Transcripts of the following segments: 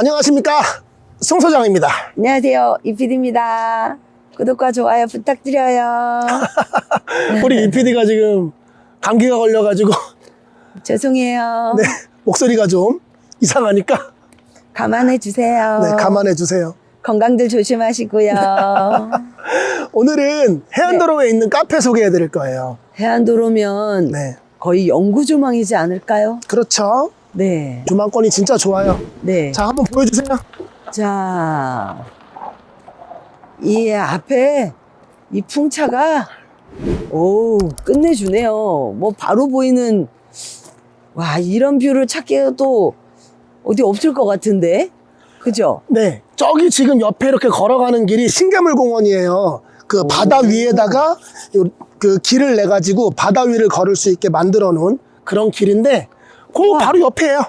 안녕하십니까 송 소장입니다. 안녕하세요. 이PD입니다. 구독과 좋아요 부탁드려요. 우리 이 PD가 지금 감기가 걸려가지고 죄송해요. 네, 목소리가 좀 이상하니까 감안해 주세요. 네, 감안해 주세요. 건강들 조심하시고요. 오늘은 해안도로에 네. 있는 카페 소개해 드릴 거예요. 해안도로면 네, 거의 영구조망이지 않을까요? 그렇죠. 네. 조망권이 진짜 좋아요. 네. 자, 한번 보여주세요. 자, 이 앞에 이 풍차가 오 끝내주네요. 뭐 바로 보이는 와 이런 뷰를 찾기도 어디 없을 것 같은데, 그죠? 네, 저기 지금 옆에 이렇게 걸어가는 길이 신개물 공원이에요. 그 바다 위에다가 요- 그 길을 내 가지고 바다 위를 걸을 수 있게 만들어 놓은 그런 길인데 그. 바로 옆에요.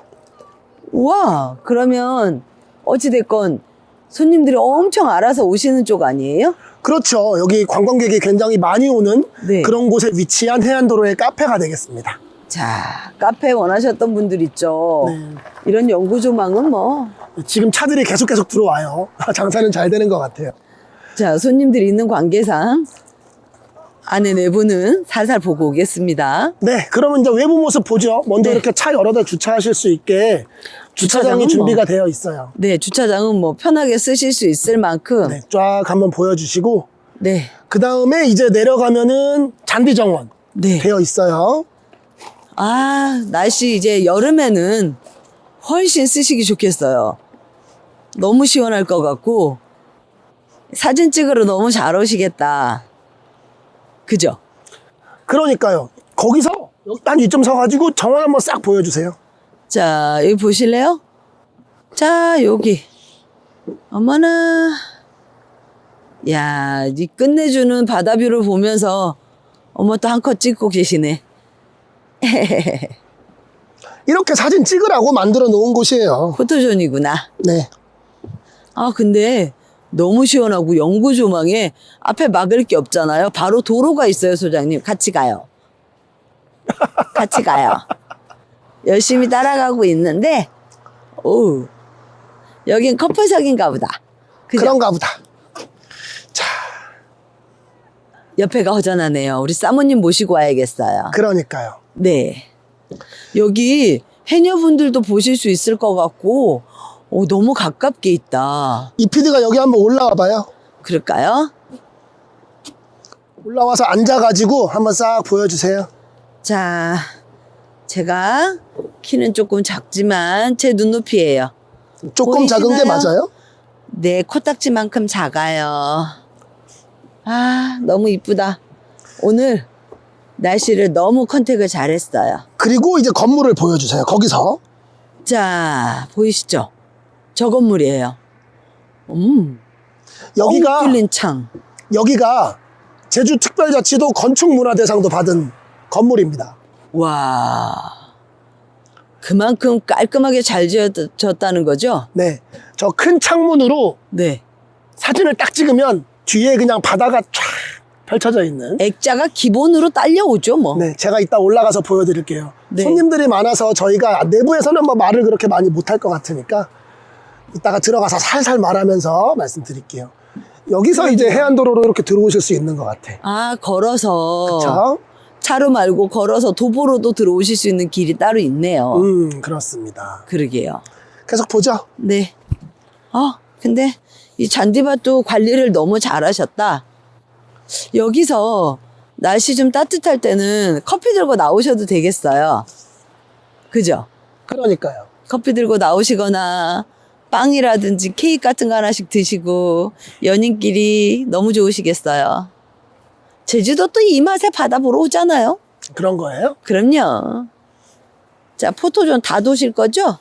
우와 그러면 어찌 됐건 손님들이 엄청 알아서 오시는 쪽 아니에요? 그렇죠. 여기 관광객이 굉장히 많이 오는 네. 그런 곳에 위치한 해안도로의 카페가 되겠습니다. 자 카페 원하셨던 분들 있죠. 네. 이런 영구조망은 뭐. 지금 차들이 계속 계속 들어와요. 장사는 잘 되는 것 같아요. 자, 손님들이 있는 관계상 안에 내부는 살살 보고 오겠습니다. 네, 그러면 이제 외부 모습 보죠. 먼저 네. 이렇게 차 여러 대 주차하실 수 있게 주차장이 준비가 뭐. 되어 있어요. 네, 주차장은 뭐 편하게 쓰실 수 있을 만큼. 네, 쫙 한번 보여주시고 네. 그 다음에 이제 내려가면은 잔디 정원 네. 되어 있어요. 아, 날씨 이제 여름에는 훨씬 쓰시기 좋겠어요. 너무 시원할 것 같고, 사진 찍으러 너무 잘 오시겠다. 그죠? 그러니까요. 거기서 여기 딱 이쯤 서가지고 정원 한번 싹 보여주세요. 자, 여기 보실래요? 자, 여기. 어머나. 야, 이 끝내주는 바다뷰를 보면서 어머 또 한 컷 찍고 계시네. 이렇게 사진 찍으라고 만들어 놓은 곳이에요. 포토존이구나. 네. 아, 근데 너무 시원하고 영구 조망에 앞에 막을 게 없잖아요. 바로 도로가 있어요, 소장님. 같이 가요. 같이 가요. 열심히 따라가고 있는데, 오, 여긴 커플석인가 보다. 그죠? 그런가 보다. 옆에가 허전하네요. 우리 사모님 모시고 와야겠어요. 그러니까요. 네. 여기 해녀분들도 보실 수 있을 것 같고, 오, 너무 가깝게 있다. 이 PD가 여기 한번 올라와 봐요. 그럴까요? 올라와서 앉아가지고 한번 싹 보여주세요. 자, 제가 키는 조금 작지만 제 눈높이에요. 조금 작은 게 보이시나요? 맞아요? 네, 코딱지만큼 작아요. 아, 너무 이쁘다. 오늘 날씨를 너무 컨택을 잘했어요. 그리고 이제 건물을 보여주세요. 거기서. 자, 보이시죠? 저 건물이에요. 음, 여기가, 뻥 뚫린 창. 여기가 제주 특별자치도 건축문화대상도 받은 건물입니다. 와, 그만큼 깔끔하게 잘 지어졌다는 거죠? 네. 저 큰 창문으로 네. 사진을 딱 찍으면 뒤에 그냥 바다가 쫙 펼쳐져 있는. 액자가 기본으로 딸려오죠, 뭐. 네, 제가 이따 올라가서 보여드릴게요. 네. 손님들이 많아서 저희가 내부에서는 뭐 말을 그렇게 많이 못할 것 같으니까 이따가 들어가서 살살 말하면서 말씀드릴게요. 여기서 이제 해안도로로 이렇게 들어오실 수 있는 것 같아. 아, 걸어서. 그쵸? 차로 말고 걸어서 도보로도 들어오실 수 있는 길이 따로 있네요. 음, 그렇습니다. 그러게요. 계속 보죠. 네. 어, 근데 이 잔디밭도 관리를 너무 잘하셨다. 여기서 날씨 좀 따뜻할 때는 커피 들고 나오셔도 되겠어요. 그죠? 그러니까요. 커피 들고 나오시거나 빵이라든지 케이크 같은 거 하나씩 드시고 연인끼리 너무 좋으시겠어요. 제주도 또 이 맛에 바다 보러 오잖아요. 그런 거예요? 그럼요. 자, 포토존 다 도실 거죠?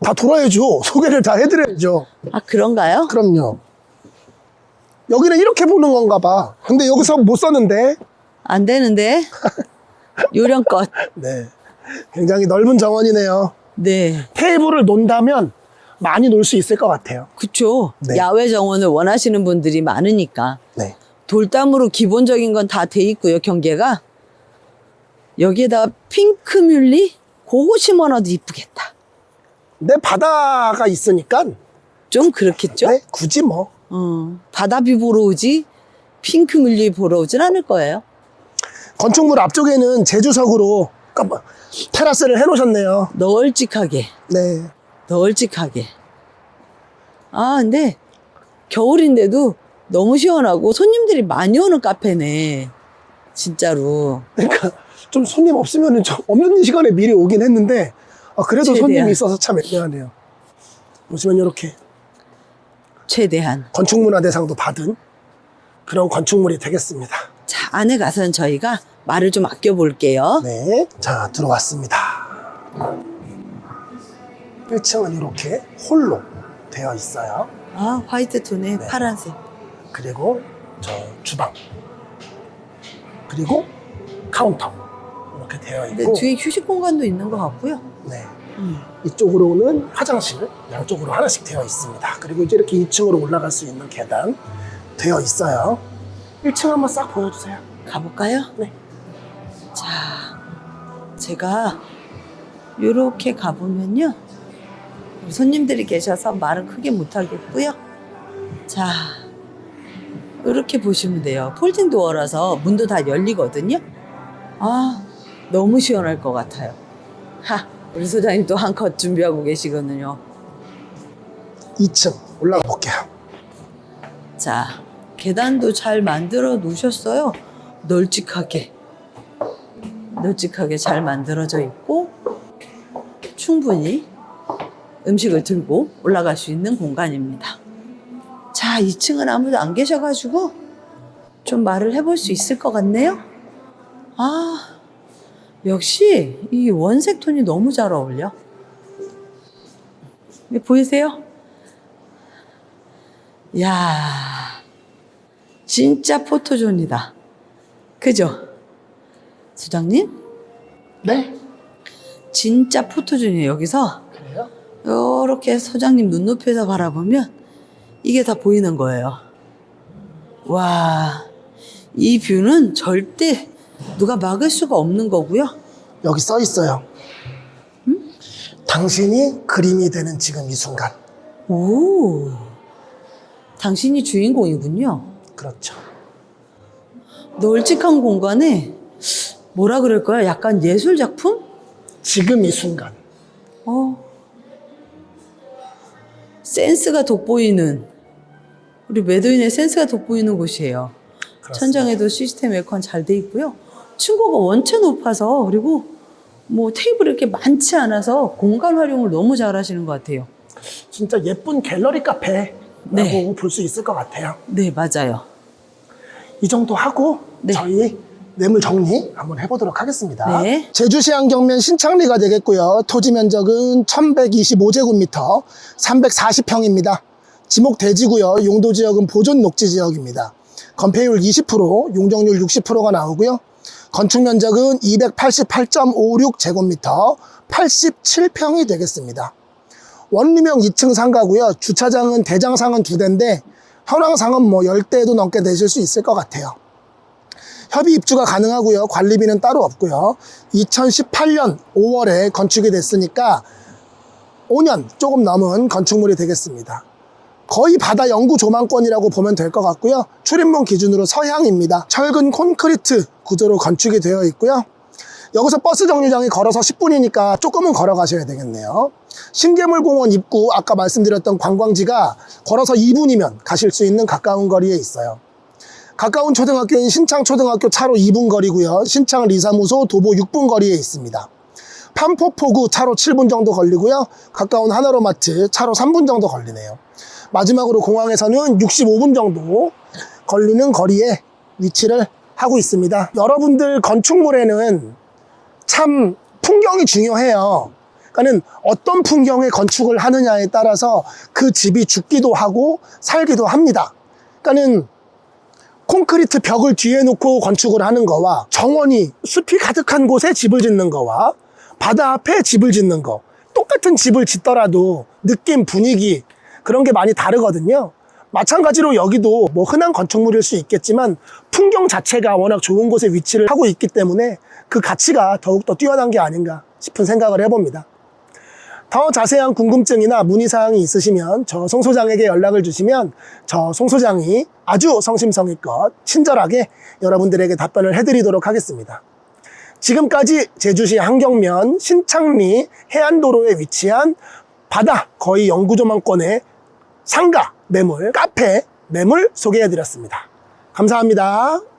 다 돌아야죠. 소개를 다 해드려야죠. 아, 그런가요? 그럼요. 여기는 이렇게 보는 건가 봐. 근데 여기서 못 썼는데. 안 되는데. 요령껏. 네. 굉장히 넓은 정원이네요. 네. 테이블을 논다면 많이 놀 수 있을 것 같아요. 그쵸. 네. 야외 정원을 원하시는 분들이 많으니까. 네. 돌담으로 기본적인 건 다 돼 있고요, 경계가. 여기에다 핑크 뮬리? 그거 심어놔도 이쁘겠다. 근데 바다가 있으니까 좀 그렇겠죠? 네, 굳이 뭐 어, 바다뷰 보러 오지 핑크 물리 보러 오진 않을 거예요. 건축물 앞쪽에는 제주석으로 테라스를 해놓으셨네요. 널찍하게, 네, 널찍하게. 아, 근데 겨울인데도 너무 시원하고 손님들이 많이 오는 카페네. 진짜로. 그러니까 좀 손님 없으면은 좀 없는 시간에 미리 오긴 했는데 아, 그래도 최대한. 손님이 있어서 참 애매하네요. 보시면 이렇게 최대한. 건축문화대상도 받은 그런 건축물이 되겠습니다. 자, 안에 가서는 저희가 말을 좀 아껴볼게요. 네, 자 들어왔습니다. 1층은 이렇게 홀로 되어 있어요. 아, 화이트 톤에 네. 파란색. 그리고 저 주방 그리고 카운터 이렇게 되어 근데 있고 뒤에 휴식 공간도 있는 것 같고요. 네. 음. 이쪽으로는 화장실 양쪽으로 하나씩 되어 있습니다. 그리고 이제 이렇게 2층으로 올라갈 수 있는 계단 되어 있어요. 1층 한번 싹 보여주세요. 가볼까요? 네. 자, 제가 이렇게 가보면요. 손님들이 계셔서 말은 크게 못하겠고요. 자, 이렇게 보시면 돼요. 폴딩 도어라서 문도 다 열리거든요. 아, 너무 시원할 것 같아요. 하, 우리 소장님 또 한 컷 준비하고 계시거든요. 2층 올라가 볼게요. 자, 계단도 잘 만들어 놓으셨어요. 널찍하게. 널찍하게 잘 만들어져 있고, 충분히 음식을 들고 올라갈 수 있는 공간입니다. 자, 2층은 아무도 안 계셔가지고, 좀 말을 해볼 수 있을 것 같네요. 아, 역시 이 원색 톤이 너무 잘 어울려. 이거 보이세요? 야 진짜 포토존이다. 그죠? 소장님? 네. 진짜 포토존이에요. 여기서? 이렇게 소장님 눈높이에서 바라보면 이게 다 보이는 거예요. 와, 이 뷰는 절대 누가 막을 수가 없는 거고요. 여기 써 있어요. 당신이 그림이 되는 지금 이 순간. 오, 당신이 주인공이군요. 그렇죠. 널찍한 공간에 뭐라 그럴까요? 약간 예술 작품? 지금 이 순간. 어. 센스가 돋보이는 우리 매도인의 센스가 돋보이는 곳이에요. 그렇습니다. 천장에도 시스템 에어컨 잘 돼 있고요. 층고가 원체 높아서 그리고 뭐 테이블이 이렇게 많지 않아서 공간 활용을 너무 잘 하시는 것 같아요. 진짜 예쁜 갤러리 카페라고 네. 볼수 있을 것 같아요. 네, 맞아요. 이 정도 하고 네. 저희 매물 정리 한번 해보도록 하겠습니다. 네. 제주시 안경면 신창리가 되겠고요. 토지 면적은 1125제곱미터, 340평입니다. 지목 대지고요. 용도 지역은 보존 녹지 지역입니다. 건폐율 20%, 용적률 60%가 나오고요. 건축 면적은 288.56제곱미터, 87평이 되겠습니다. 원룸형 2층 상가고요. 주차장은 대장상은 두 대인데 현황상은 뭐 10대도 넘게 되실 수 있을 것 같아요. 협의 입주가 가능하고요. 관리비는 따로 없고요. 2018년 5월에 건축이 됐으니까 5년 조금 넘은 건축물이 되겠습니다. 거의 바다 영구 조망권이라고 보면 될 것 같고요. 출입문 기준으로 서향입니다. 철근 콘크리트 구조로 건축이 되어 있고요. 여기서 버스 정류장이 걸어서 10분이니까 조금은 걸어가셔야 되겠네요. 신계물공원 입구 아까 말씀드렸던 관광지가 걸어서 2분이면 가실 수 있는 가까운 거리에 있어요. 가까운 초등학교인 신창초등학교 차로 2분 거리고요. 신창 리사무소 도보 6분 거리에 있습니다. 판포포구 차로 7분 정도 걸리고요. 가까운 하나로마트 차로 3분 정도 걸리네요. 마지막으로 공항에서는 65분 정도 걸리는 거리에 위치를 하고 있습니다. 여러분들 건축물에는 참 풍경이 중요해요. 그러니까는 어떤 풍경의 건축을 하느냐에 따라서 그 집이 죽기도 하고 살기도 합니다. 그러니까는 콘크리트 벽을 뒤에 놓고 건축을 하는 거와 정원이 숲이 가득한 곳에 집을 짓는 거와 바다 앞에 집을 짓는 거 똑같은 집을 짓더라도 느낌 분위기 그런 게 많이 다르거든요. 마찬가지로 여기도 뭐 흔한 건축물일 수 있겠지만 풍경 자체가 워낙 좋은 곳에 위치를 하고 있기 때문에 그 가치가 더욱더 뛰어난 게 아닌가 싶은 생각을 해봅니다 더 자세한 궁금증이나 문의사항이 있으시면 저 송 소장에게 연락을 주시면 저 송 소장이 아주 성심성의껏 친절하게 여러분들에게 답변을 해드리도록 하겠습니다. 지금까지 제주시 한경면 신창리 해안도로에 위치한 바다 거의 영구조망권의 상가 매물, 카페 매물 소개해드렸습니다. 감사합니다.